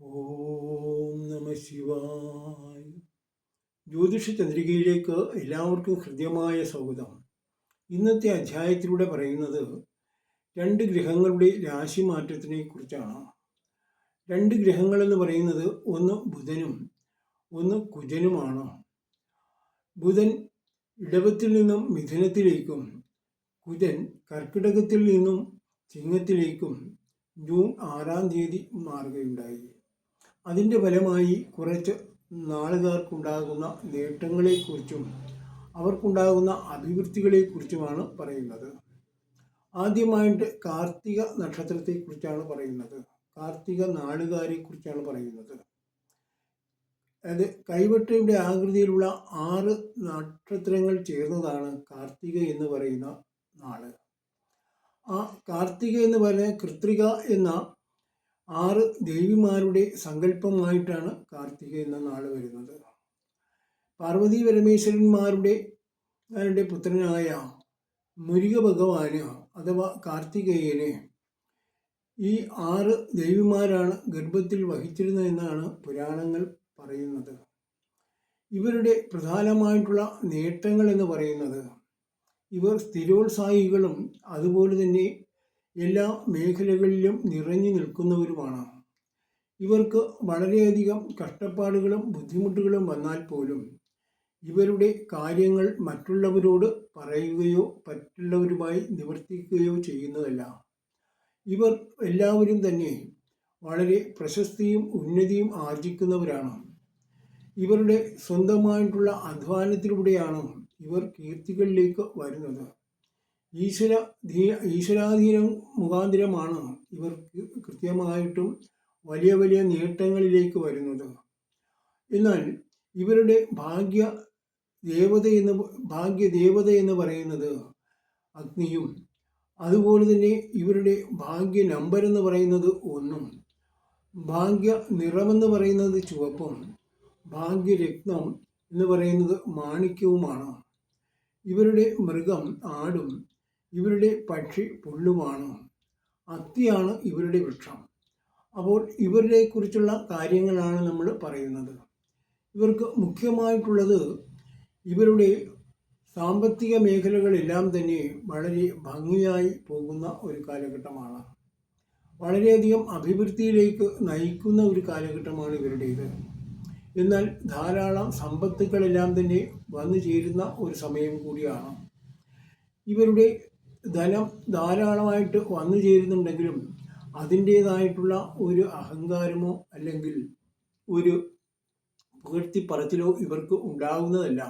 ഓം നമ ശിവായ. ജ്യോതിഷ ചന്ദ്രികയിലേക്ക് എല്ലാവർക്കും ഹൃദ്യമായ സ്വാഗതം. ഇന്നത്തെ അധ്യായത്തിലൂടെ പറയുന്നത് രണ്ട് ഗ്രഹങ്ങളുടെ രാശിമാറ്റത്തിനെ കുറിച്ചാണ് രണ്ട് ഗ്രഹങ്ങളെന്ന് പറയുന്നത് ഒന്ന് ബുധനും ഒന്ന് കുജനുമാണ്. ബുധൻ ഇടവത്തിൽ നിന്നും മിഥുനത്തിലേക്കും കുജൻ കർക്കിടകത്തിൽ നിന്നും ചിങ്ങത്തിലേക്കും ജൂൺ ആറാം തീയതി മാറുകയുണ്ടായി. അതിന്റെ ഫലമായി കുറച്ച് നാളുകാർക്കുണ്ടാകുന്ന നേട്ടങ്ങളെക്കുറിച്ചും അവർക്കുണ്ടാകുന്ന അഭിവൃദ്ധികളെക്കുറിച്ചുമാണ് പറയുന്നത്. ആദ്യമായിട്ട് കാർത്തിക നക്ഷത്രത്തെക്കുറിച്ചാണ് പറയുന്നത്. കാർത്തിക നാളുകാരെക്കുറിച്ചാണ് പറയുന്നത്. അത് കൈവട്ടയുടെ ആകൃതിയിലുള്ള ആറ് നക്ഷത്രങ്ങൾ ചേർന്നതാണ് കാർത്തിക എന്ന് പറയുന്ന നാൾ. ആ കാർത്തിക എന്ന് പറയുന്ന കൃത്രിക എന്ന ആറ് ദേവിമാരുടെ സങ്കല്പമായിട്ടാണ് കാർത്തിക എന്ന നാൾ വരുന്നത്. പാർവതി പരമേശ്വരന്മാരുടെ അവരുടെ പുത്രനായ മുരുക ഭഗവാന് അഥവാ കാർത്തികേയനെ ഈ ആറ് ദേവിമാരാണ് ഗർഭത്തിൽ വഹിച്ചിരുന്നതെന്നാണ് പുരാണങ്ങൾ പറയുന്നത്. ഇവരുടെ പ്രധാനമായിട്ടുള്ള നേട്ടങ്ങൾ എന്ന് പറയുന്നത് ഇവർ സ്ഥിരോത്സാഹികളും അതുപോലെ തന്നെ എല്ലാ മേഖലകളിലും നിറഞ്ഞു നിൽക്കുന്നവരുമാണ്. ഇവർക്ക് വളരെയധികം കഷ്ടപ്പാടുകളും ബുദ്ധിമുട്ടുകളും വന്നാൽ പോലും ഇവരുടെ കാര്യങ്ങൾ മറ്റുള്ളവരോട് പറയുകയോ മറ്റുള്ളവരുമായി നിവർത്തിക്കുകയോ ചെയ്യുന്നതല്ല. ഇവർ എല്ലാവരും തന്നെ വളരെ പ്രശസ്തിയും ഉന്നതിയും ആർജിക്കുന്നവരാണ്. ഇവരുടെ സ്വന്തമായിട്ടുള്ള അധ്വാനത്തിലൂടെയാണ് ഇവർ കീർത്തികളിലേക്ക് വരുന്നത്. ഈശ്വര ഈശ്വരാധീനം മുഖാന്തിരമാണ് ഇവർ കൃത്യമായിട്ടും വലിയ വലിയ നേട്ടങ്ങളിലേക്ക് വരുന്നത്. എന്നാൽ ഇവരുടെ ഭാഗ്യ ദേവത എന്ന് ഭാഗ്യ ദേവത എന്ന് പറയുന്നത് അഗ്നിയും അതുപോലെ തന്നെ ഇവരുടെ ഭാഗ്യ നമ്പർ എന്ന് പറയുന്നത് ഒന്നും ഭാഗ്യ നിറമെന്ന് പറയുന്നത് ചുവപ്പും ഭാഗ്യരത്നം എന്ന് പറയുന്നത് മാണിക്യവുമാണ്. ഇവരുടെ മൃഗം ആടും ഇവരുടെ പക്ഷി പുല്ലുമാണ്. അത്തിയാണ് ഇവരുടെ വൃക്ഷം. അപ്പോൾ ഇവരെ കുറിച്ചുള്ള കാര്യങ്ങളാണ് നമ്മൾ പറയുന്നത്. ഇവർക്ക് മുഖ്യമായിട്ടുള്ളത് ഇവരുടെ സാമ്പത്തിക മേഖലകളെല്ലാം തന്നെ വളരെ ഭംഗിയായി പോകുന്ന ഒരു കാലഘട്ടമാണ്. വളരെയധികം അഭിവൃദ്ധിയിലേക്ക് നയിക്കുന്ന ഒരു കാലഘട്ടമാണ് ഇവരുടേത്. എന്നാൽ ധാരാളം സമ്പത്തുക്കളെല്ലാം തന്നെ വന്നു ചേരുന്ന ഒരു സമയം കൂടിയാണ്. ഇവരുടെ ധനം ധാരാളമായിട്ട് വന്നു ചേരുന്നുണ്ടെങ്കിലും അതിന്റേതായിട്ടുള്ള ഒരു അഹങ്കാരമോ അല്ലെങ്കിൽ ഒരു പുകഴ്ത്തിപ്പറച്ചിലോ ഇവർക്ക് ഉണ്ടാകുന്നതല്ല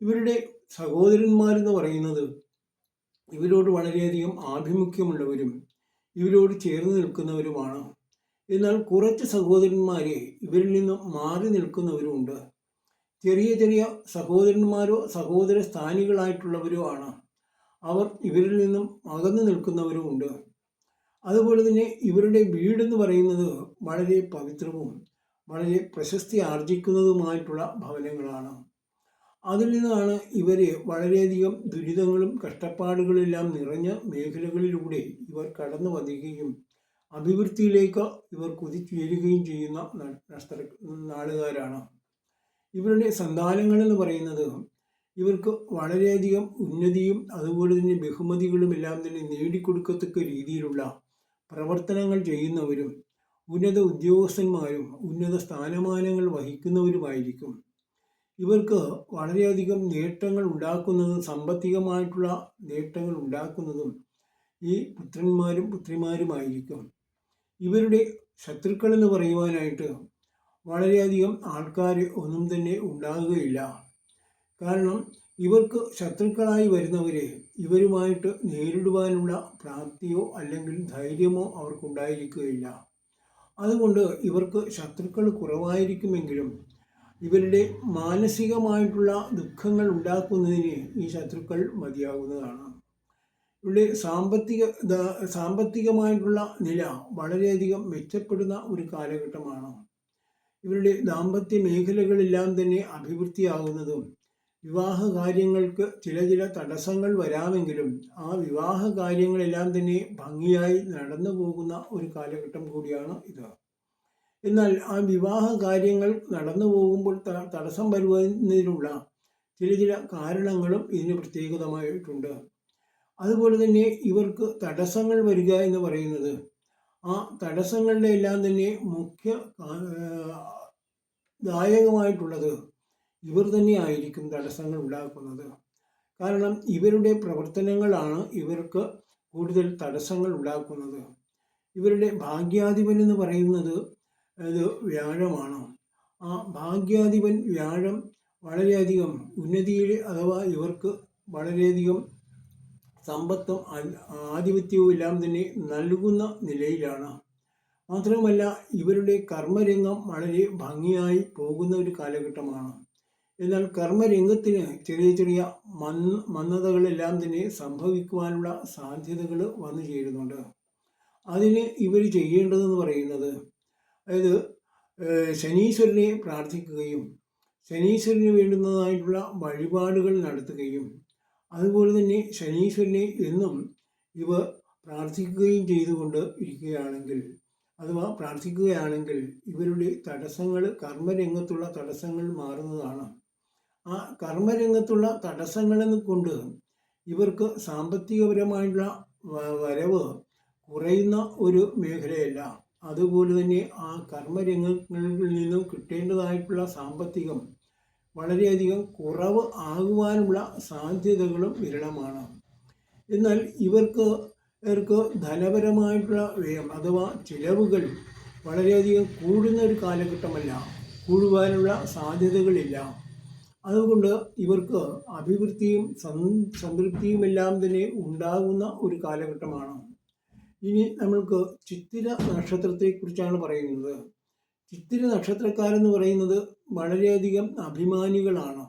ഇവരുടെ സഹോദരന്മാരെന്ന് പറയുന്നത് ഇവരോട് വളരെയധികം ആഭിമുഖ്യമുള്ളവരും ഇവരോട് ചേർന്ന് നിൽക്കുന്നവരുമാണ്. എന്നാൽ കുറച്ച് സഹോദരന്മാരെ ഇവരിൽ നിന്നും മാറി നിൽക്കുന്നവരുമുണ്ട് ചെറിയ ചെറിയ സഹോദരന്മാരോ സഹോദര സ്ഥാനികളായിട്ടുള്ളവരോ ആണ്. അവർ ഇവരിൽ നിന്നും അകന്നു നിൽക്കുന്നവരുമുണ്ട് അതുപോലെ തന്നെ ഇവരുടെ വീടെന്ന് പറയുന്നത് വളരെ പവിത്രവും വളരെ പ്രശസ്തി ആർജിക്കുന്നതുമായിട്ടുള്ള ഭവനങ്ങളാണ്. അതിൽ നിന്നാണ് ഇവർ വളരെയധികം ദുരിതങ്ങളും കഷ്ടപ്പാടുകളെല്ലാം നിറഞ്ഞ മേഖലകളിലൂടെ ഇവർ കടന്നു വധിക്കുകയും അഭിവൃദ്ധിയിലേക്ക് ഇവർ കുതിച്ചുയരുകയും ചെയ്യുന്ന നഷ്ട നാളുകാരാണ്. ഇവരുടെ സന്താനങ്ങളെന്ന് പറയുന്നത് ഇവർക്ക് വളരെയധികം ഉന്നതിയും അതുപോലെ തന്നെ ബഹുമതികളും എല്ലാം തന്നെ നേടിക്കൊടുക്കത്തക്ക രീതിയിലുള്ള പ്രവർത്തനങ്ങൾ ചെയ്യുന്നവരും ഉന്നത ഉദ്യോഗസ്ഥന്മാരും ഉന്നത സ്ഥാനമാനങ്ങൾ വഹിക്കുന്നവരുമായിരിക്കും. ഇവർക്ക് വളരെയധികം നേട്ടങ്ങൾ ഉണ്ടാക്കുന്നതും സാമ്പത്തികമായിട്ടുള്ള നേട്ടങ്ങൾ ഉണ്ടാക്കുന്നതും ഈ പുത്രന്മാരും പുത്രിമാരുമായിരിക്കും. ഇവരുടെ ശത്രുക്കൾ എന്ന് പറയുവാനായിട്ട് വളരെയധികം ആൾക്കാർ ഒന്നും തന്നെ ഉണ്ടാകുകയില്ല. കാരണം ഇവർക്ക് ശത്രുക്കളായി വരുന്നവരെ ഇവരുമായിട്ട് നേരിടുവാനുള്ള പ്രാപ്തിയോ അല്ലെങ്കിൽ ധൈര്യമോ അവർക്കുണ്ടായിരിക്കുകയില്ല. അതുകൊണ്ട് ഇവർക്ക് ശത്രുക്കൾ കുറവായിരിക്കുമെങ്കിലും ഇവരുടെ മാനസികമായിട്ടുള്ള ദുഃഖങ്ങൾ ഉണ്ടാക്കുന്നതിന് ഈ ശത്രുക്കൾ മതിയാകുന്നതാണ്. ഇവരുടെ സാമ്പത്തിക സാമ്പത്തികമായിട്ടുള്ള നില വളരെയധികം മെച്ചപ്പെടുന്ന ഒരു കാലഘട്ടമാണ്. ഇവരുടെ ദാമ്പത്യ മേഖലകളെല്ലാം തന്നെ അഭിവൃദ്ധിയാകുന്നതും വിവാഹ കാര്യങ്ങൾക്ക് ചില ചില തടസ്സങ്ങൾ വരാമെങ്കിലും ആ വിവാഹ കാര്യങ്ങളെല്ലാം തന്നെ ഭംഗിയായി നടന്നു പോകുന്ന ഒരു കാലഘട്ടം കൂടിയാണ് ഇത്. എന്നാൽ ആ വിവാഹ കാര്യങ്ങൾ നടന്നു പോകുമ്പോൾ തടസ്സം വരുന്നതിനുള്ള ചില ചില കാരണങ്ങളും ഇതിന് പ്രത്യേകതമായിട്ടുണ്ട്. അതുപോലെ തന്നെ ഇവർക്ക് തടസ്സങ്ങൾ വരിക എന്ന് പറയുന്നത് ആ തടസ്സങ്ങളുടെ എല്ലാം തന്നെ മുഖ്യ ദായകമായിട്ടുള്ളത് ഇവർ തന്നെയായിരിക്കും തടസ്സങ്ങൾ ഉണ്ടാക്കുന്നത്. കാരണം ഇവരുടെ പ്രവർത്തനങ്ങളാണ് ഇവർക്ക് കൂടുതൽ തടസ്സങ്ങൾ ഉണ്ടാക്കുന്നത്. ഇവരുടെ ഭാഗ്യാധിപൻ എന്ന് പറയുന്നത് അത് വ്യാഴമാണ്. ആ ഭാഗ്യാധിപൻ വ്യാഴം വളരെയധികം ഉന്നതിയിൽ അഥവാ ഇവർക്ക് വളരെയധികം സമ്പത്തും ആധിപത്യവും എല്ലാം തന്നെ നൽകുന്ന നിലയിലാണ്. മാത്രമല്ല ഇവരുടെ കർമ്മരംഗം വളരെ ഭംഗിയായി പോകുന്ന ഒരു കാലഘട്ടമാണ്. എന്നാൽ കർമ്മരംഗത്തിന് ചെറിയ ചെറിയ മന് മന്ദതകളെല്ലാം തന്നെ സംഭവിക്കുവാനുള്ള സാധ്യതകൾ വന്നു ചേരുന്നുണ്ട്. അതിന് ഇവർ ചെയ്യേണ്ടതെന്ന് പറയുന്നത് അതായത് ശനീശ്വരനെ പ്രാർത്ഥിക്കുകയും ശനീശ്വരന് വേണ്ടുന്നതായിട്ടുള്ള വഴിപാടുകൾ നടത്തുകയും അതുപോലെ തന്നെ ശനീശ്വരനെ എന്നും ഇവ പ്രാർത്ഥിക്കുകയും ചെയ്തുകൊണ്ട് ഇരിക്കുകയാണെങ്കിൽ അഥവാ പ്രാർത്ഥിക്കുകയാണെങ്കിൽ ഇവരുടെ തടസ്സങ്ങൾ കർമ്മരംഗത്തുള്ള തടസ്സങ്ങൾ മാറുന്നതാണ്. ആ കർമ്മരംഗത്തുള്ള തടസ്സങ്ങളിൽ കൊണ്ട് ഇവർക്ക് സാമ്പത്തികപരമായിട്ടുള്ള വരവ് കുറയുന്ന ഒരു മേഖലയല്ല. അതുപോലെ തന്നെ ആ കർമ്മരംഗങ്ങളിൽ നിന്നും കിട്ടേണ്ടതായിട്ടുള്ള സാമ്പത്തികം വളരെയധികം കുറവ് ആകുവാനുള്ള സാധ്യതകളും വിരളമാണ്. എന്നാൽ ഇവർക്ക് ഇവർക്ക് ധനപരമായിട്ടുള്ള വ്യയം അഥവാ ചിലവുകൾ വളരെയധികം കൂടുന്ന ഒരു കാലഘട്ടമല്ല. കൂടുവാനുള്ള സാധ്യതകളില്ല. അതുകൊണ്ട് ഇവർക്ക് അഭിവൃദ്ധിയും സംതൃപ്തിയും എല്ലാം തന്നെ ഉണ്ടാകുന്ന ഒരു കാലഘട്ടമാണ്. ഇനി നമ്മൾക്ക് ചിത്തിര നക്ഷത്രത്തെക്കുറിച്ചാണ് പറയുന്നത്. ചിത്തിര നക്ഷത്രക്കാരെന്ന് പറയുന്നത് വളരെയധികം അഭിമാനികളാണ്.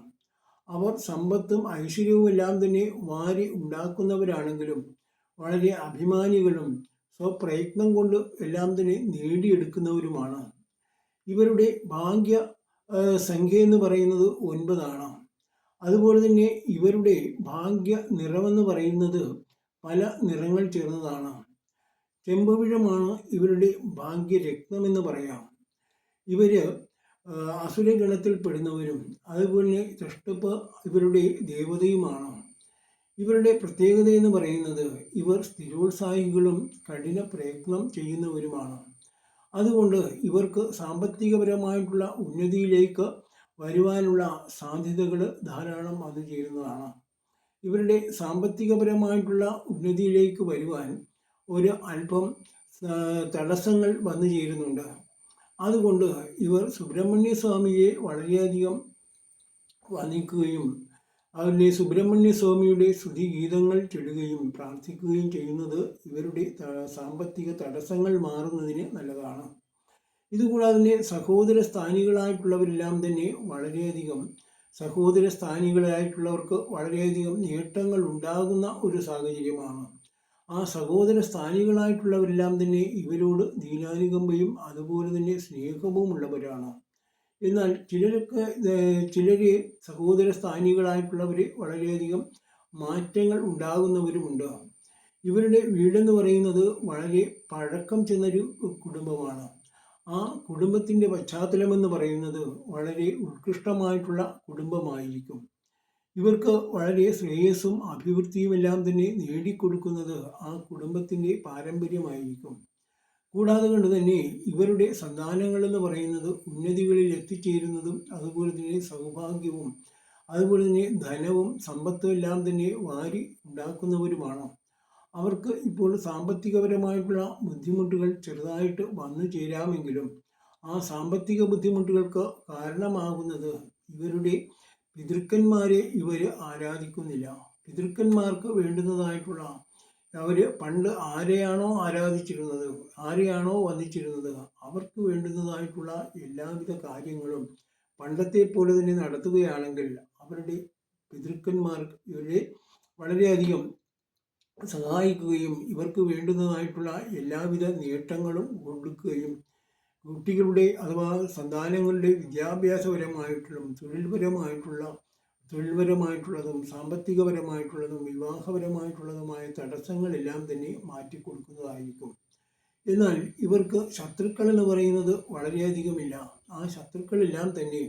അവർ സമ്പത്തും ഐശ്വര്യവും എല്ലാം തന്നെ വാരി ഉണ്ടാക്കുന്നവരാണെങ്കിലും വളരെ അഭിമാനികളും സ്വപ്രയത്നം കൊണ്ട് എല്ലാം തന്നെ നേടിയെടുക്കുന്നവരുമാണ്. ഇവരുടെ ഭാഗ്യ സംഖ്യ എന്ന് പറയുന്നത് ഒൻപതാണ്. അതുപോലെ തന്നെ ഇവരുടെ ഭാഗ്യ നിറമെന്ന് പറയുന്നത് പല നിറങ്ങൾ ചേർന്നതാണ്. ചെമ്പവിഴമാണ് ഇവരുടെ ഭാഗ്യരത്നം എന്ന് പറയാം. ഇവർ അസുരഗണത്തിൽപ്പെടുന്നവരും അസുരഗണത്തിൽ പെടുന്നവരും അതുപോലെ തൃഷ്ടപ്പ് ഇവരുടെ ദേവതയുമാണ്. ഇവരുടെ പ്രത്യേകത എന്ന് പറയുന്നത് ഇവർ സ്ഥിരോത്സാഹികളും കഠിന പ്രയത്നം ചെയ്യുന്നവരുമാണ്. അതുകൊണ്ട് ഇവർക്ക് സാമ്പത്തികപരമായിട്ടുള്ള ഉന്നതിയിലേക്ക് വരുവാനുള്ള സാധ്യതകൾ ധാരാളം അത് ചെയ്യുന്നതാണ് ഇവരുടെ സാമ്പത്തികപരമായിട്ടുള്ള ഉന്നതിയിലേക്ക് വരുവാൻ ഒരു അല്പം തടസ്സങ്ങൾ വന്നു ചേരുന്നുണ്ട്. അതുകൊണ്ട് ഇവർ സുബ്രഹ്മണ്യ സ്വാമിയെ വളരെയധികം വന്ദിക്കുകയും അവരുടെ സുബ്രഹ്മണ്യ സ്വാമിയുടെ സ്തുതി ഗീതങ്ങൾ ചൊല്ലുകയും പ്രാർത്ഥിക്കുകയും ചെയ്യുന്നത് ഇവരുടെ സാമ്പത്തിക തടസ്സങ്ങൾ മാറുന്നതിന് നല്ലതാണ്. ഇതുകൂടാതെ സഹോദര സ്ഥാനികളായിട്ടുള്ളവരെല്ലാം തന്നെ വളരെയധികം സഹോദര സ്ഥാനികളായിട്ടുള്ളവർക്ക് വളരെയധികം നേട്ടങ്ങൾ ഉണ്ടാകുന്ന ഒരു സാഹചര്യമാണ്. ആ സഹോദര സ്ഥാനികളായിട്ടുള്ളവരെല്ലാം തന്നെ ഇവരോട് ദീനാനുകമ്പയും അതുപോലെ തന്നെ സ്നേഹവും ഉള്ളവരാണ് എന്നാൽ ചിലരൊക്കെ ചിലർ സഹോദര സ്ഥാനികളായിട്ടുള്ളവർ വളരെയധികം മാറ്റങ്ങൾ ഉണ്ടാകുന്നവരുമുണ്ട്. ഇവരുടെ വീടെന്ന് പറയുന്നത് വളരെ പഴക്കം ചെന്നൊരു കുടുംബമാണ്. ആ കുടുംബത്തിന്റെ പശ്ചാത്തലമെന്ന് പറയുന്നത് വളരെ ഉത്കൃഷ്ടമായിട്ടുള്ള കുടുംബമായിരിക്കും. ഇവർക്ക് വളരെ ശ്രേയസ്സും അഭിവൃദ്ധിയും എല്ലാം തന്നെ നേടിക്കൊടുക്കുന്നത് ആ കുടുംബത്തിന്റെ പാരമ്പര്യമായിരിക്കും. കൂടാതെ കൊണ്ട് തന്നെ ഇവരുടെ സന്താനങ്ങൾ എന്ന് പറയുന്നത് ഉന്നതികളിൽ എത്തിച്ചേരുന്നതും അതുപോലെ തന്നെ സൗഭാഗ്യവും അതുപോലെ തന്നെ ധനവും സമ്പത്തും എല്ലാം തന്നെ വാരി ഉണ്ടാക്കുന്നവരുമാണ്. അവർക്ക് ഇപ്പോൾ സാമ്പത്തികപരമായിട്ടുള്ള ബുദ്ധിമുട്ടുകൾ ചെറുതായിട്ട് വന്നു ചേരാമെങ്കിലും ആ സാമ്പത്തിക ബുദ്ധിമുട്ടുകൾക്ക് കാരണമാകുന്നത് ഇവരുടെ പിതൃക്കന്മാരെ ഇവർ ആരാധിക്കുന്നില്ല. പിതൃക്കന്മാർക്ക് വേണ്ടുന്നതായിട്ടുള്ള അവർ പണ്ട് ആരെയാണോ ആരാധിച്ചിരുന്നത് ആരെയാണോ വന്ദിച്ചിരുന്നത് അവർക്ക് വേണ്ടുന്നതായിട്ടുള്ള എല്ലാവിധ കാര്യങ്ങളും പണ്ടത്തെ പോലെ തന്നെ നടത്തുകയാണെങ്കിൽ അവരുടെ പിതൃക്കന്മാർക്ക് ഇവരെ വളരെയധികം സഹായിക്കുകയും ഇവർക്ക് വേണ്ടുന്നതായിട്ടുള്ള എല്ലാവിധ നേട്ടങ്ങളും കൊടുക്കുകയും കുട്ടികളുടെ അഥവാ സന്താനങ്ങളുടെ വിദ്യാഭ്യാസപരമായിട്ടുള്ള തൊഴിൽപരമായിട്ടുള്ള തൊഴിൽപരമായിട്ടുള്ളതും സാമ്പത്തികപരമായിട്ടുള്ളതും വിവാഹപരമായിട്ടുള്ളതുമായ തടസ്സങ്ങളെല്ലാം തന്നെ മാറ്റിക്കൊടുക്കുന്നതായിരിക്കും. എന്നാൽ ഇവർക്ക് ശത്രുക്കൾ എന്ന് പറയുന്നത് വളരെയധികമില്ല. ആ ശത്രുക്കളെല്ലാം തന്നെ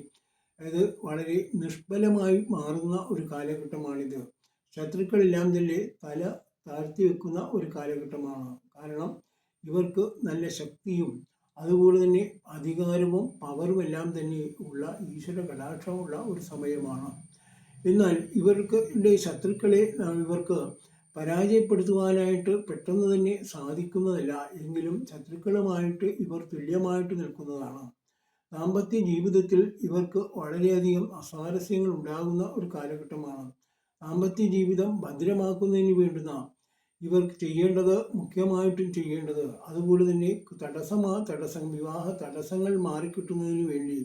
അത് വളരെ നിഷ്ഫലമായി മാറുന്ന ഒരു കാലഘട്ടമാണിത്. ശത്രുക്കളെല്ലാം തന്നെ തല താഴ്ത്തി വെക്കുന്ന ഒരു കാലഘട്ടമാണ്. കാരണം ഇവർക്ക് നല്ല ശക്തിയും അതുപോലെ തന്നെ അധികാരവും പവറും എല്ലാം തന്നെ ഉള്ള ഈശ്വര കടാക്ഷമുള്ള ഒരു സമയമാണ്. എന്നാൽ ഇവർക്ക് ശത്രുക്കളെ ഇവർക്ക് പരാജയപ്പെടുത്തുവാനായിട്ട് പെട്ടെന്ന് തന്നെ സാധിക്കുന്നതല്ല. എങ്കിലും ശത്രുക്കളുമായിട്ട് ഇവർ തുല്യമായിട്ട് നിൽക്കുന്നതാണ്. ദാമ്പത്യ ജീവിതത്തിൽ ഇവർക്ക് വളരെയധികം അസ്വാരസ്യങ്ങൾ ഉണ്ടാകുന്ന ഒരു കാലഘട്ടമാണ്. ദാമ്പത്യ ജീവിതം ഭദ്രമാക്കുന്നതിന് വേണ്ടുന്ന ഇവർ ചെയ്യേണ്ടത് മുഖ്യമായിട്ടും ചെയ്യേണ്ടത് അതുപോലെ തന്നെ തടസ്സമാ തടസ്സം വിവാഹ തടസ്സങ്ങൾ മാറിക്കിട്ടുന്നതിന് വേണ്ടി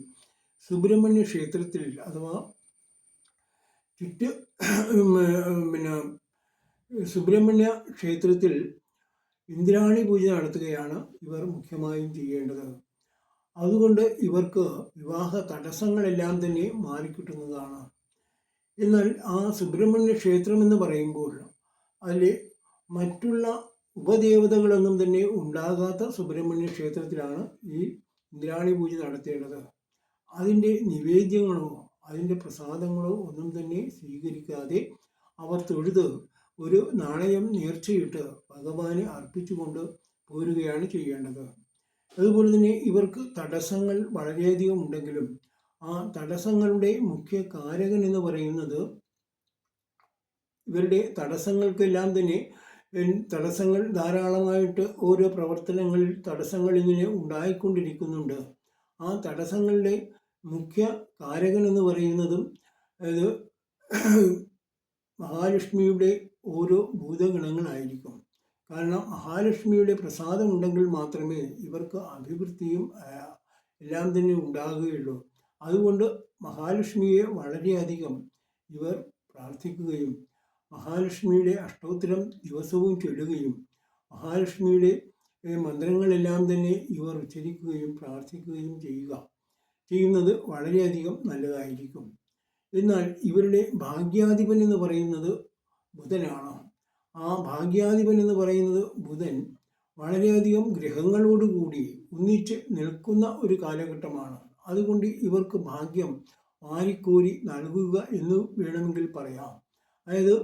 സുബ്രഹ്മണ്യ ക്ഷേത്രത്തിൽ അഥവാ ചുറ്റ് പിന്നെ സുബ്രഹ്മണ്യ ക്ഷേത്രത്തിൽ ഇന്ദ്രാണി പൂജ നടത്തുകയാണ് ഇവർ മുഖ്യമായും ചെയ്യേണ്ടത്. അതുകൊണ്ട് ഇവർക്ക് വിവാഹ തടസ്സങ്ങളെല്ലാം തന്നെ മാറിക്കിട്ടുന്നതാണ്. എന്നാൽ ആ സുബ്രഹ്മണ്യ ക്ഷേത്രം എന്ന് പറയുമ്പോൾ അതിൽ മറ്റുള്ള ഉപദേവതകളൊന്നും തന്നെ ഉണ്ടാകാത്ത സുബ്രഹ്മണ്യ ക്ഷേത്രത്തിലാണ് ഈ ഇന്ദ്രാണി പൂജ നടത്തേണ്ടത്. അതിന്റെ നിവേദ്യങ്ങളോ അതിന്റെ പ്രസാദങ്ങളോ ഒന്നും തന്നെ സ്വീകരിക്കാതെ അവർ തൊഴുത് ഒരു നാണയം നേർച്ചയിട്ട് ഭഗവാനെ അർപ്പിച്ചുകൊണ്ട് പോരുകയാണ് ചെയ്യേണ്ടത്. അതുപോലെ തന്നെ ഇവർക്ക് തടസ്സങ്ങൾ വളരെയധികം ഉണ്ടെങ്കിലും ആ തടസ്സങ്ങളുടെ മുഖ്യ കാരകൻ എന്ന് പറയുന്നത് ഇവരുടെ തടസ്സങ്ങൾക്കെല്ലാം തന്നെ തടസ്സങ്ങൾ ധാരാളമായിട്ട് ഓരോ പ്രവർത്തനങ്ങളിൽ തടസ്സങ്ങൾ ഇങ്ങനെ ഉണ്ടായിക്കൊണ്ടിരിക്കുന്നുണ്ട്. ആ തടസ്സങ്ങളുടെ മുഖ്യ കാരകൻ എന്ന് പറയുന്നതും അത് മഹാലക്ഷ്മിയുടെ ഓരോ ഭൂതഗണങ്ങളായിരിക്കും. കാരണം മഹാലക്ഷ്മിയുടെ പ്രസാദമുണ്ടെങ്കിൽ മാത്രമേ ഇവർക്ക് അഭിവൃദ്ധിയും എല്ലാം തന്നെ ഉണ്ടാകുകയുള്ളൂ. അതുകൊണ്ട് മഹാലക്ഷ്മിയെ വളരെയധികം ഇവർ പ്രാർത്ഥിക്കുകയും മഹാലക്ഷ്മിയുടെ അഷ്ടോത്തരം ദിവസവും ചൊല്ലുകയും മഹാലക്ഷ്മിയുടെ മന്ത്രങ്ങളെല്ലാം തന്നെ ഇവർ ഉച്ചരിക്കുകയും പ്രാർത്ഥിക്കുകയും ചെയ്യുക. ചെയ്യുന്നത് വളരെയധികം നല്ലതായിരിക്കും. എന്നാൽ ഇവരുടെ ഭാഗ്യാധിപൻ എന്ന് പറയുന്നത് ബുധനാണ്. ആ ഭാഗ്യാധിപൻ എന്ന് പറയുന്നത് ബുധൻ വളരെയധികം ഗ്രഹങ്ങളോടുകൂടി ഒന്നിച്ച് നിൽക്കുന്ന ഒരു കാലഘട്ടമാണ്. അതുകൊണ്ട് ഇവർക്ക് ഭാഗ്യം വാരിക്കോരി നൽകുക എന്ന് വേണമെങ്കിൽ പറയാം. അതായത്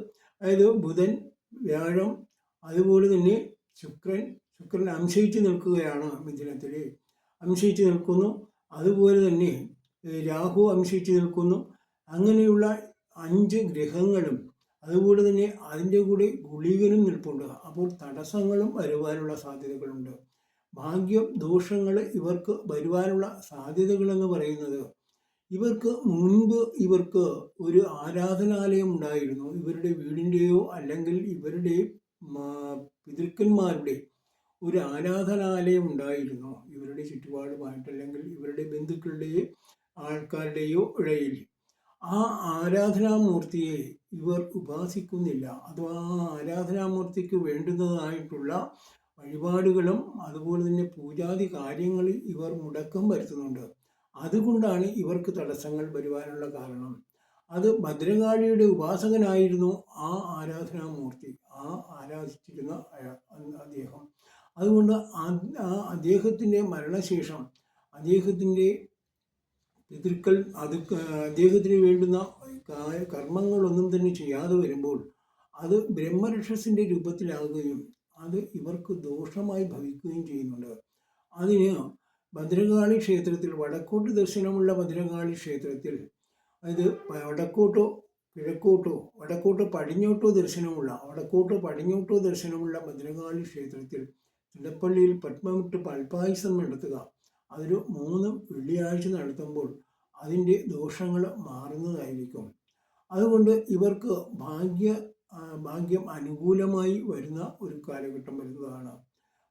അതായത് ബുധൻ വ്യാഴം അതുപോലെ തന്നെ ശുക്രൻ ശുക്രൻ അംശയിച്ച് നിൽക്കുകയാണ് മിഥുനത്തിൽ അംശയിച്ച് നിൽക്കുന്നു. അതുപോലെ തന്നെ രാഹു അംശിച്ചു നിൽക്കുന്നു. അങ്ങനെയുള്ള അഞ്ച് ഗ്രഹങ്ങളും അതുപോലെ തന്നെ അതിന്റെ കൂടെ ഗുളികനും നിൽപ്പുണ്ട്. അപ്പോൾ തടസ്സങ്ങളും വരുവാനുള്ള സാധ്യതകളുണ്ട്. ഭാഗ്യം ദോഷങ്ങൾ ഇവർക്ക് വരുവാനുള്ള സാധ്യതകളെന്ന് പറയുന്നത് ഇവർക്ക് മുൻപ് ഇവർക്ക് ഒരു ആരാധനാലയം ഉണ്ടായിരുന്നു. ഇവരുടെ വീടിന്റെയോ അല്ലെങ്കിൽ ഇവരുടെ പിതൃക്കന്മാരുടെ ഒരു ആരാധനാലയം ഉണ്ടായിരുന്നോ ഇവരുടെ ചുറ്റുപാടുമായിട്ട് അല്ലെങ്കിൽ ഇവരുടെ ബന്ധുക്കളുടെയോ ആൾക്കാരുടെയോ ഇടയിൽ. ആ ആരാധനാമൂർത്തിയെ ഇവർ ഉപാസിക്കുന്നില്ല. അഥവാ ആ ആരാധനാമൂർത്തിക്ക് വേണ്ടുന്നതായിട്ടുള്ള വഴിപാടുകളും അതുപോലെ തന്നെ പൂജാതി കാര്യങ്ങളിൽ ഇവർ മുടക്കം വരുത്തുന്നുണ്ട്. അതുകൊണ്ടാണ് ഇവർക്ക് തടസ്സങ്ങൾ വരുവാനുള്ള കാരണം. അത് ഭദ്രകാളിയുടെ ഉപാസകനായിരുന്നു ആ ആരാധനാമൂർത്തി. ആ ആരാധിച്ചിരുന്ന അദ്ദേഹം. അതുകൊണ്ട് അദ്ദേഹത്തിന്റെ മരണശേഷം അദ്ദേഹത്തിന്റെ പിതൃക്കൾ അത് അദ്ദേഹത്തിന് വേണ്ടുന്ന കർമ്മങ്ങളൊന്നും തന്നെ ചെയ്യാതെ വരുമ്പോൾ അത് ബ്രഹ്മരക്ഷസിന്റെ രൂപത്തിലാകുകയും അത് ഇവർക്ക് ദോഷമായി ഭവിക്കുകയും ചെയ്യുന്നുണ്ട്. അതിന് ഭദ്രകാളി ക്ഷേത്രത്തിൽ വടക്കോട്ട് ദർശനമുള്ള ഭദ്രകാളി ക്ഷേത്രത്തിൽ അതായത് വടക്കോട്ടോ കിഴക്കോട്ടോ വടക്കോട്ടോ പടിഞ്ഞോട്ടോ ദർശനമുള്ള വടക്കോട്ടോ പടിഞ്ഞോട്ടോ ദർശനമുള്ള ഭദ്രകാളി ക്ഷേത്രത്തിൽ തിടപ്പള്ളിയിൽ പത്മമിട്ട് പൽപ്പായസം നടത്തുക. അതൊരു മൂന്ന് വെള്ളിയാഴ്ച നടത്തുമ്പോൾ അതിന്റെ ദോഷങ്ങൾ മാറുന്നതായിരിക്കും. അതുകൊണ്ട് ഇവർക്ക് ഭാഗ്യ ഭാഗ്യം അനുകൂലമായി വരുന്ന ഒരു കാലഘട്ടം വരുന്നതാണ്.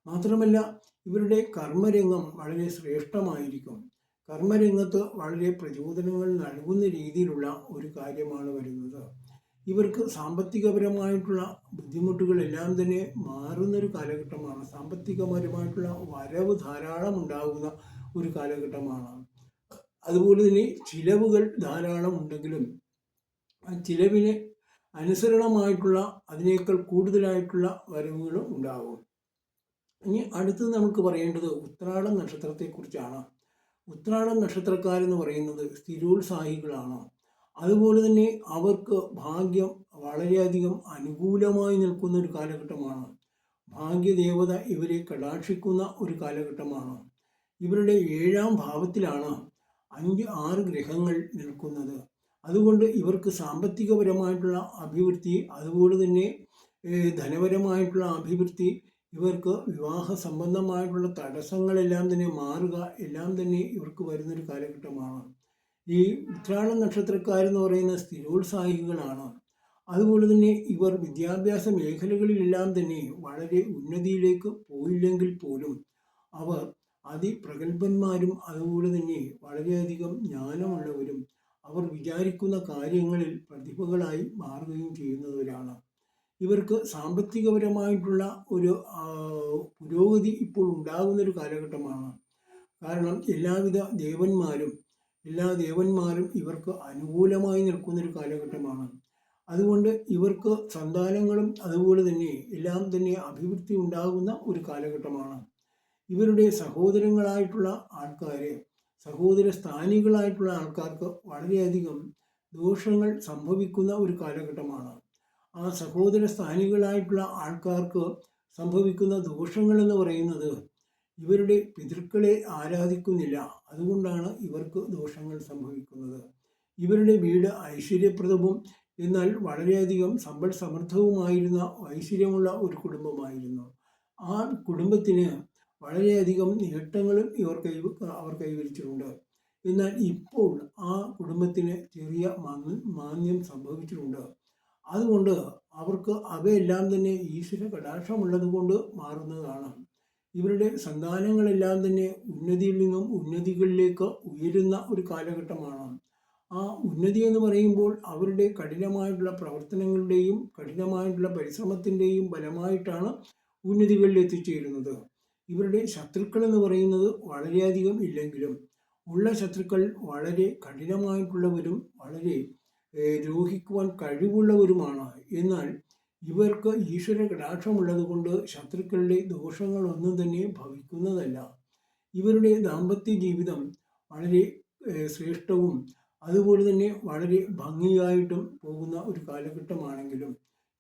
മാത്രമല്ല ഇവരുടെ കർമ്മരംഗം വളരെ ശ്രേഷ്ഠമായിരിക്കും. കർമ്മരംഗത്ത് വളരെ പ്രചോദനങ്ങൾ നൽകുന്ന രീതിയിലുള്ള ഒരു കാര്യമാണ് വരുന്നത്. ഇവർക്ക് സാമ്പത്തികപരമായിട്ടുള്ള ബുദ്ധിമുട്ടുകളെല്ലാം തന്നെ മാറുന്നൊരു കാലഘട്ടമാണ്. സാമ്പത്തികപരമായിട്ടുള്ള വരവ് ധാരാളം ഉണ്ടാകുന്ന ഒരു കാലഘട്ടമാണ്. അതുപോലെ തന്നെ ചിലവുകൾ ധാരാളം ഉണ്ടെങ്കിലും ആ ചിലവിന് അനുസരണമായിട്ടുള്ള അതിനേക്കാൾ കൂടുതലായിട്ടുള്ള വരവുകളും ഉണ്ടാകും. ഇനി അടുത്തത് നമുക്ക് പറയേണ്ടത് ഉത്രാടം നക്ഷത്രത്തെക്കുറിച്ചാണ്. ഉത്രാടം നക്ഷത്രക്കാരെന്ന് പറയുന്നത് സ്ഥിരോത്സാഹികളാണ്. അതുപോലെ തന്നെ അവർക്ക് ഭാഗ്യം വളരെയധികം അനുകൂലമായി നിൽക്കുന്ന ഒരു കാലഘട്ടമാണ്. ഭാഗ്യദേവത ഇവരെ കടാക്ഷിക്കുന്ന ഒരു കാലഘട്ടമാണ്. ഇവരുടെ ഏഴാം ഭാവത്തിലാണ് അഞ്ച് ആറ് ഗ്രഹങ്ങൾ നിൽക്കുന്നത്. അതുകൊണ്ട് ഇവർക്ക് സാമ്പത്തികപരമായിട്ടുള്ള അഭിവൃദ്ധി അതുപോലെ തന്നെ ധനപരമായിട്ടുള്ള അഭിവൃദ്ധി ഇവർക്ക് വിവാഹ സംബന്ധമായിട്ടുള്ള തടസ്സങ്ങളെല്ലാം തന്നെ മാറുക എല്ലാം തന്നെ ഇവർക്ക് വരുന്നൊരു കാലഘട്ടമാണ്. ഈ ഉത്രാടം നക്ഷത്രക്കാരെന്ന് പറയുന്ന സ്ഥിരോത്സാഹികളാണ്. അതുപോലെ തന്നെ ഇവർ വിദ്യാഭ്യാസ മേഖലകളിലെല്ലാം തന്നെ വളരെ ഉന്നതിയിലേക്ക് പോയില്ലെങ്കിൽ പോലും അവർ അതിപ്രഗത്ഭന്മാരും അതുപോലെ തന്നെ വളരെയധികം ജ്ഞാനമുള്ളവരും അവർ വിചാരിക്കുന്ന കാര്യങ്ങളിൽ പ്രതിഭകളായി മാറുകയും ചെയ്യുന്നവരാണ്. ഇവർക്ക് സാമ്പത്തികപരമായിട്ടുള്ള ഒരു പുരോഗതി ഇപ്പോൾ ഉണ്ടാകുന്നൊരു കാലഘട്ടമാണ്. കാരണം എല്ലാവിധ ദേവന്മാരും എല്ലാ ദേവന്മാരും ഇവർക്ക് അനുകൂലമായി നിൽക്കുന്ന ഒരു കാലഘട്ടമാണ്. അതുകൊണ്ട് ഇവർക്ക് സന്താനങ്ങളും അതുപോലെ തന്നെ എല്ലാം തന്നെ അഭിവൃദ്ധി ഉണ്ടാകുന്ന ഒരു കാലഘട്ടമാണ്. ഇവരുടെ സഹോദരങ്ങളായിട്ടുള്ള ആൾക്കാരെ സഹോദര സ്ഥാനികളായിട്ടുള്ള ആൾക്കാർക്ക് വളരെയധികം ദോഷങ്ങൾ സംഭവിക്കുന്ന ഒരു കാലഘട്ടമാണ്. ആ സഹോദര സ്ഥാനികളായിട്ടുള്ള ആൾക്കാർക്ക് സംഭവിക്കുന്ന ദോഷങ്ങൾ എന്ന് പറയുന്നത് ഇവരുടെ പിതൃക്കളെ ആരാധിക്കുന്നില്ല. അതുകൊണ്ടാണ് ഇവർക്ക് ദോഷങ്ങൾ സംഭവിക്കുന്നത്. ഇവരുടെ വീട് ഐശ്വര്യപ്രദവും എന്നാൽ വളരെയധികം സമ്പൽ സമൃദ്ധവുമായിരുന്ന ഐശ്വര്യമുള്ള ഒരു കുടുംബമായിരുന്നു. ആ കുടുംബത്തിന് വളരെയധികം നേട്ടങ്ങളും ഇവർ കൈ അവർ കൈവരിച്ചിട്ടുണ്ട്. എന്നാൽ ഇപ്പോൾ ആ കുടുംബത്തിന് ചെറിയ മാന്യ സംഭവിച്ചിട്ടുണ്ട്. അതുകൊണ്ട് അവർക്ക് അവയെല്ലാം തന്നെ ഈശ്വര കടാക്ഷമുള്ളത് കൊണ്ട് മാറുന്നതാണ്. ഇവരുടെ സന്താനങ്ങളെല്ലാം തന്നെ ഉന്നതിയിൽ നിന്നും ഉന്നതികളിലേക്ക് ഉയരുന്ന ഒരു കാലഘട്ടമാണ്. ആ ഉന്നതി എന്ന് പറയുമ്പോൾ അവരുടെ കഠിനമായിട്ടുള്ള പ്രവർത്തനങ്ങളുടെയും കഠിനമായിട്ടുള്ള പരിശ്രമത്തിന്റെയും ഫലമായിട്ടാണ് ഉന്നതികളിൽ എത്തിച്ചേരുന്നത്. ഇവരുടെ ശത്രുക്കൾ എന്ന് പറയുന്നത് വളരെയധികം ഇല്ലെങ്കിലും ഉള്ള ശത്രുക്കൾ വളരെ കഠിനമായിട്ടുള്ളവരും വളരെ രോഹിക്കുവാൻ ദ്രോഹിക്കുവാൻ കഴിവുള്ളവരുമാണ്. എന്നാൽ ഇവർക്ക് ഈശ്വര കടാക്ഷമുള്ളത് കൊണ്ട് ശത്രുക്കളുടെ ദോഷങ്ങളൊന്നും തന്നെ ഭവിക്കുന്നതല്ല. ഇവരുടെ ദാമ്പത്യ ജീവിതം വളരെ ശ്രേഷ്ഠവും അതുപോലെ തന്നെ വളരെ ഭംഗിയായിട്ടും പോകുന്ന ഒരു കാലഘട്ടമാണെങ്കിലും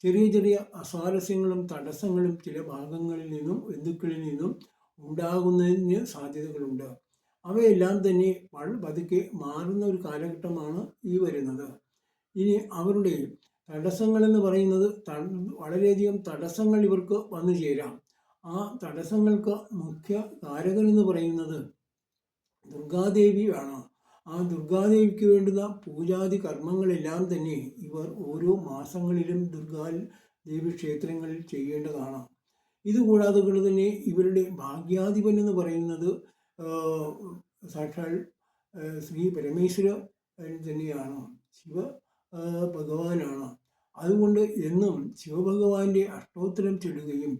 ചെറിയ ചെറിയ അസ്വാരസ്യങ്ങളും തടസ്സങ്ങളും ചില ഭാഗങ്ങളിൽ നിന്നും ബന്ധുക്കളിൽ നിന്നും ഉണ്ടാകുന്നതിന് സാധ്യതകളുണ്ട്. അവയെല്ലാം തന്നെ പതുക്കെ മാറുന്ന ഒരു കാലഘട്ടമാണ് ഈ വരുന്നത്. ഇനി അവരുടെ തടസ്സങ്ങളെന്ന് പറയുന്നത് ത- വളരെയധികം തടസ്സങ്ങൾ ഇവർക്ക് വന്നു ചേരാം. ആ തടസ്സങ്ങൾക്ക് മുഖ്യ കാരകൻ എന്ന് പറയുന്നത് ദുർഗാദേവിയാണ് ആ ദുർഗാദേവിക്ക് വേണ്ടുന്ന പൂജാതി കർമ്മങ്ങളെല്ലാം തന്നെ ഇവർ ഓരോ മാസങ്ങളിലും ദുർഗാ ദേവി ക്ഷേത്രങ്ങളിൽ ചെയ്യേണ്ടതാണ്. ഇതുകൂടാതെ തന്നെ ഇവരുടെ ഭാഗ്യാധിപൻ എന്ന് പറയുന്നത് സാക്ഷാൽ ശ്രീ പരമേശ്വര തന്നെയാണ്. ശിവ ഭഗവാനാണ്. അതുകൊണ്ട് എന്നും ശിവഭഗവാന്റെ അഷ്ടോത്തരം ചൊല്ലുകയും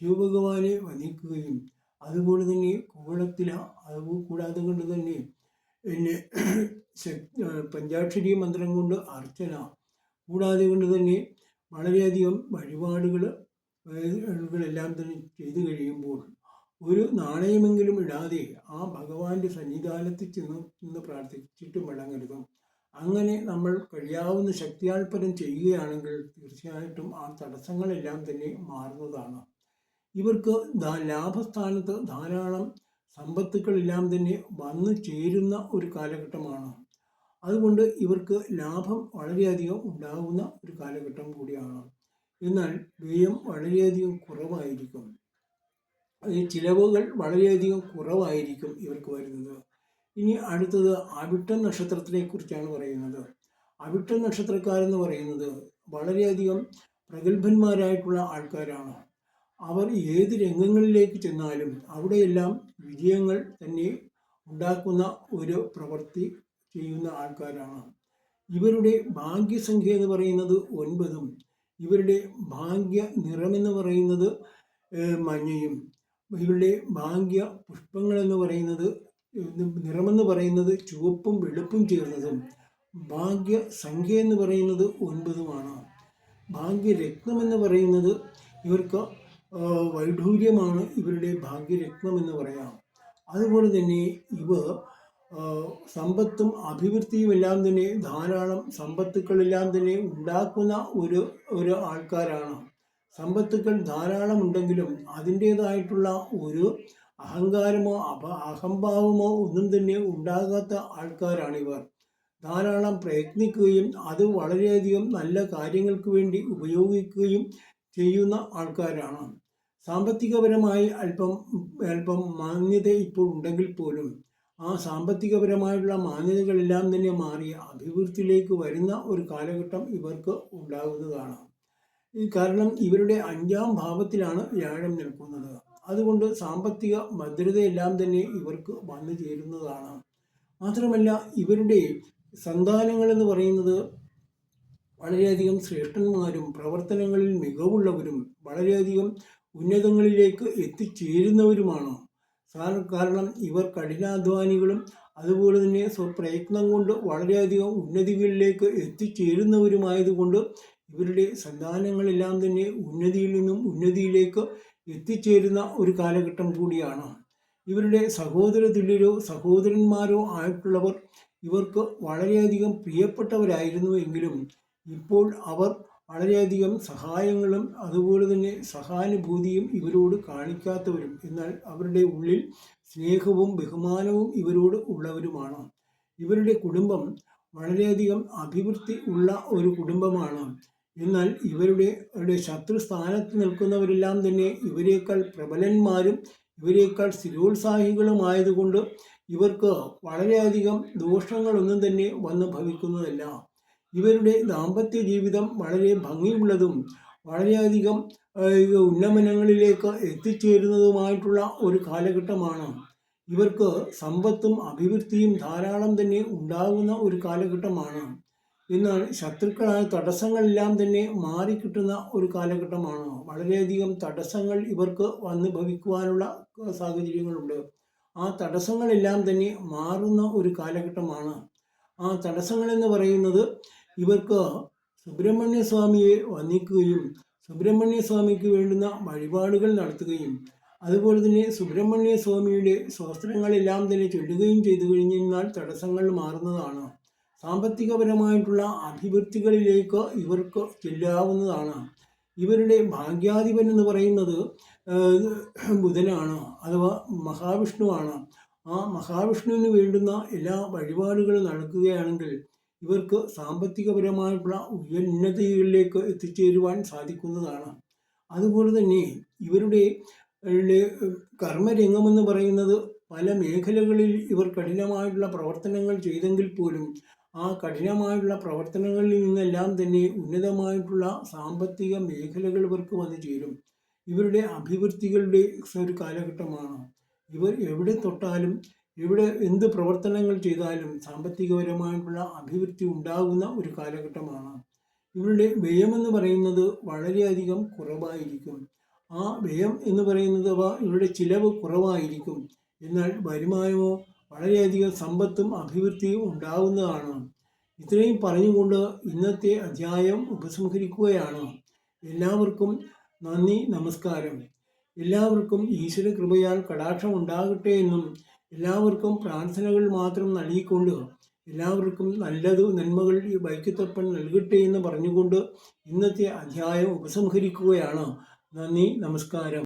ശിവഭഗവാനെ വന്ദിക്കുകയും അതുപോലെ തന്നെ കൂടത്തില അതുകൂടാതെ കൊണ്ട് തന്നെ പിന്നെ പഞ്ചാക്ഷരി മന്ത്രം കൊണ്ട് അർച്ചന. കൂടാതെ കൊണ്ട് തന്നെ വളരെയധികം വഴിപാടുകൾ എല്ലാം തന്നെ ചെയ്തു കഴിയുമ്പോൾ ഒരു നാണയമെങ്കിലും ഇടാതെ ആ ഭഗവാന്റെ സന്നിധാനത്തിൽ ചെന്ന് നിന്ന് പ്രാർത്ഥിച്ചിട്ട് മടങ്ങരുത്. അങ്ങനെ നമ്മൾ കഴിയാവുന്ന ശക്തിയാൽപ്പരം ചെയ്യുകയാണെങ്കിൽ തീർച്ചയായിട്ടും ആ തടസ്സങ്ങളെല്ലാം തന്നെ മാറുന്നതാണ്. ഇവർക്ക് ലാഭസ്ഥാനത്ത് ധാരാളം സമ്പത്തുക്കളെല്ലാം തന്നെ വന്നു ചേരുന്ന ഒരു കാലഘട്ടമാണ്. അതുകൊണ്ട് ഇവർക്ക് ലാഭം വളരെയധികം ഉണ്ടാകുന്ന ഒരു കാലഘട്ടം കൂടിയാണ്. എന്നാൽ വ്യയം വളരെയധികം കുറവായിരിക്കും. ചിലവുകൾ വളരെയധികം കുറവായിരിക്കും ഇവർക്ക് വരുന്നത്. ഇനി അടുത്തത് അവിട്ട നക്ഷത്രത്തിനെ കുറിച്ചാണ് പറയുന്നത്. അവിട്ട നക്ഷത്രക്കാരെന്ന് പറയുന്നത് വളരെയധികം പ്രഗത്ഭന്മാരായിട്ടുള്ള ആൾക്കാരാണ്. അവർ ഏത് രംഗങ്ങളിലേക്ക് ചെന്നാലും അവിടെയെല്ലാം വിജയങ്ങൾ തന്നെ ഉണ്ടാക്കുന്ന ഒരു പ്രവൃത്തി ചെയ്യുന്ന ആൾക്കാരാണ്. ഇവരുടെ ഭാഗ്യസംഖ്യ എന്ന് പറയുന്നത് ഒൻപതും ഇവരുടെ ഭാഗ്യ നിറമെന്ന് പറയുന്നത് മഞ്ഞയും ഇവരുടെ ഭാഗ്യ പുഷ്പങ്ങളെന്ന് പറയുന്നത് നിറമെന്ന് പറയുന്നത് ചുവപ്പും വെളുപ്പും ചേർന്നതും ഭാഗ്യ സംഖ്യ എന്ന് പറയുന്നത് ഒൻപതുമാണ്. ഭാഗ്യരത്നം എന്ന് പറയുന്നത് ഇവർക്ക് വൈഢൂര്യമാണ് ഇവരുടെ ഭാഗ്യരത്നം എന്ന് പറയാം. അതുപോലെ തന്നെ ഇവർ സമ്പത്തും അഭിവൃദ്ധിയും എല്ലാം തന്നെ ധാരാളം സമ്പത്തുക്കളെല്ലാം തന്നെ ഉണ്ടാക്കുന്ന ഒരു ഒരു ആൾക്കാരാണ്. സമ്പത്തുക്കൾ ധാരാളം ഉണ്ടെങ്കിലും അതിന്റേതായിട്ടുള്ള ഒരു അഹങ്കാരമോ അപ അഹംഭാവമോ ഒന്നും തന്നെ ഉണ്ടാകാത്ത ആൾക്കാരാണിവർ. ധാരാളം പ്രയത്നിക്കുകയും അത് വളരെയധികം നല്ല കാര്യങ്ങൾക്ക് വേണ്ടി ഉപയോഗിക്കുകയും ചെയ്യുന്ന ആൾക്കാരാണ്. സാമ്പത്തികപരമായി അല്പം അല്പം മാന്യത ഇപ്പോൾ ഉണ്ടെങ്കിൽ പോലും ആ സാമ്പത്തികപരമായിട്ടുള്ള മാന്യതകളെല്ലാം തന്നെ മാറി അഭിവൃദ്ധിയിലേക്ക് വരുന്ന ഒരു കാലഘട്ടം ഇവർക്ക് ഉണ്ടാകുന്നതാണ്. കാരണം ഇവരുടെ അഞ്ചാം ഭാവത്തിലാണ് വ്യാഴം നിൽക്കുന്നത്. അതുകൊണ്ട് സാമ്പത്തിക ഭദ്രതയെല്ലാം തന്നെ ഇവർക്ക് വന്നു ചേരുന്നതാണ്. മാത്രമല്ല ഇവരുടെ സന്താനങ്ങൾ എന്ന് പറയുന്നത് വളരെയധികം ശ്രേഷ്ഠന്മാരും പ്രവർത്തനങ്ങളിൽ മികവുള്ളവരും വളരെയധികം ഉന്നതങ്ങളിലേക്ക് എത്തിച്ചേരുന്നവരുമാണ്. കാരണം ഇവർ കഠിനാധ്വാനികളും അതുപോലെ തന്നെ സ്വപ്രയത്നം കൊണ്ട് വളരെയധികം ഉന്നതികളിലേക്ക് എത്തിച്ചേരുന്നവരുമായതുകൊണ്ട് ഇവരുടെ സന്താനങ്ങളെല്ലാം തന്നെ ഉന്നതിയിൽ നിന്നും ഉന്നതിയിലേക്ക് എത്തിച്ചേരുന്ന ഒരു കാലഘട്ടം കൂടിയാണ്. ഇവരുടെ സഹോദര തുല്യരോ സഹോദരന്മാരോ ആയിട്ടുള്ളവർ ഇവർക്ക് വളരെയധികം പ്രിയപ്പെട്ടവരായിരുന്നു എങ്കിലും ഇപ്പോൾ അവർ വളരെയധികം സഹായങ്ങളും അതുപോലെ തന്നെ സഹാനുഭൂതിയും ഇവരോട് കാണിക്കാത്തവരും എന്നാൽ അവരുടെ ഉള്ളിൽ സ്നേഹവും ബഹുമാനവും ഇവരോട് ഉള്ളവരുമാണ്. ഇവരുടെ കുടുംബം വളരെയധികം അഭിവൃദ്ധി ഉള്ള ഒരു കുടുംബമാണ്. എന്നാൽ ഇവരുടെ അവരുടെ ശത്രു സ്ഥാനത്ത് നിൽക്കുന്നവരെല്ലാം തന്നെ ഇവരേക്കാൾ പ്രബലന്മാരും ഇവരേക്കാൾ സ്ഥിരോത്സാഹികളുമായതുകൊണ്ട് ഇവർക്ക് വളരെയധികം ദോഷങ്ങളൊന്നും തന്നെ വന്ന് ഭവിക്കുന്നതല്ല. ഇവരുടെ ദാമ്പത്യ ജീവിതം വളരെ ഭംഗിയുള്ളതും വളരെയധികം ഉന്നമനങ്ങളിലേക്ക് എത്തിച്ചേരുന്നതുമായിട്ടുള്ള ഒരു കാലഘട്ടമാണ്. ഇവർക്ക് സമ്പത്തും അഭിവൃദ്ധിയും ധാരാളം തന്നെ ഉണ്ടാകുന്ന ഒരു കാലഘട്ടമാണ്. എന്നാൽ ശത്രുക്കളായ തടസ്സങ്ങളെല്ലാം തന്നെ മാറിക്കിട്ടുന്ന ഒരു കാലഘട്ടമാണ്. വളരെയധികം തടസ്സങ്ങൾ ഇവർക്ക് വന്ന് ഭവിക്കുവാനുള്ള സാഹചര്യങ്ങളുണ്ട്. ആ തടസ്സങ്ങളെല്ലാം തന്നെ മാറുന്ന ഒരു കാലഘട്ടമാണ്. ആ തടസ്സങ്ങളെന്ന് പറയുന്നത് ഇവർക്ക് സുബ്രഹ്മണ്യ സ്വാമിയെ വന്ദിക്കുകയും സുബ്രഹ്മണ്യ സ്വാമിക്ക് വേണ്ടുന്ന വഴിപാടുകൾ നടത്തുകയും അതുപോലെ തന്നെ സുബ്രഹ്മണ്യ സ്വാമിയുടെ സ്വസ്ത്രങ്ങളെല്ലാം തന്നെ ചൊല്ലുകയും ചെയ്തു കഴിഞ്ഞാൽ തടസ്സങ്ങൾ മാറുന്നതാണ്. സാമ്പത്തികപരമായിട്ടുള്ള അഭിവൃദ്ധികളിലേക്ക് ഇവർക്ക് ചെല്ലാവുന്നതാണ്. ഇവരുടെ ഭാഗ്യാധിപൻ എന്ന് പറയുന്നത് ബുധനാണ് അഥവാ മഹാവിഷ്ണുവാണ്. ആ മഹാവിഷ്ണുവിന് വേണ്ടുന്ന എല്ലാ വഴിപാടുകളും നടക്കുകയാണെങ്കിൽ ഇവർക്ക് സാമ്പത്തികപരമായിട്ടുള്ള ഉന്നതികളിലേക്ക് എത്തിച്ചേരുവാൻ സാധിക്കുന്നതാണ്. അതുപോലെ തന്നെ ഇവരുടെ കർമ്മരംഗമെന്ന് പറയുന്നത് പല മേഖലകളിൽ ഇവർ കഠിനമായിട്ടുള്ള പ്രവർത്തനങ്ങൾ ചെയ്തെങ്കിൽ പോലും ആ കഠിനമായിട്ടുള്ള പ്രവർത്തനങ്ങളിൽ നിന്നെല്ലാം തന്നെ ഉന്നതമായിട്ടുള്ള സാമ്പത്തിക മേഖലകൾ ഇവർക്ക് വന്നു ചേരും. ഇവരുടെ അഭിവൃദ്ധികളുടെ ഒരു കാലഘട്ടമാണ്. ഇവർ എവിടെ തൊട്ടാലും എവിടെ എന്ത് പ്രവർത്തനങ്ങൾ ചെയ്താലും സാമ്പത്തികപരമായിട്ടുള്ള അഭിവൃദ്ധി ഉണ്ടാകുന്ന ഒരു കാലഘട്ടമാണ്. ഇവരുടെ വ്യയമെന്ന് പറയുന്നത് വളരെയധികം കുറവായിരിക്കും. ആ വ്യയം എന്ന് പറയുന്നത് ഇവരുടെ ചിലവ് കുറവായിരിക്കും. എന്നാൽ വരുമാനമോ വളരെയധികം സമ്പത്തും അഭിവൃദ്ധിയും ഉണ്ടാകുന്നതാണ് ഇത്രയും പറഞ്ഞുകൊണ്ട് ഇന്നത്തെ അധ്യായം ഉപസംഹരിക്കുകയാണ്. എല്ലാവർക്കും നന്ദി നമസ്കാരം. എല്ലാവർക്കും ഈശ്വര കൃപയാൽ കടാക്ഷം ഉണ്ടാകട്ടെ എന്നും എല്ലാവർക്കും പ്രാർത്ഥനകൾ മാത്രം നൽകിക്കൊണ്ട് എല്ലാവർക്കും നല്ലത് നന്മകൾ ഈ വൈക്കത്തപ്പൻ നൽകട്ടെ എന്ന് പറഞ്ഞുകൊണ്ട് ഇന്നത്തെ അധ്യായം ഉപസംഹരിക്കുകയാണ്. നന്ദി നമസ്കാരം.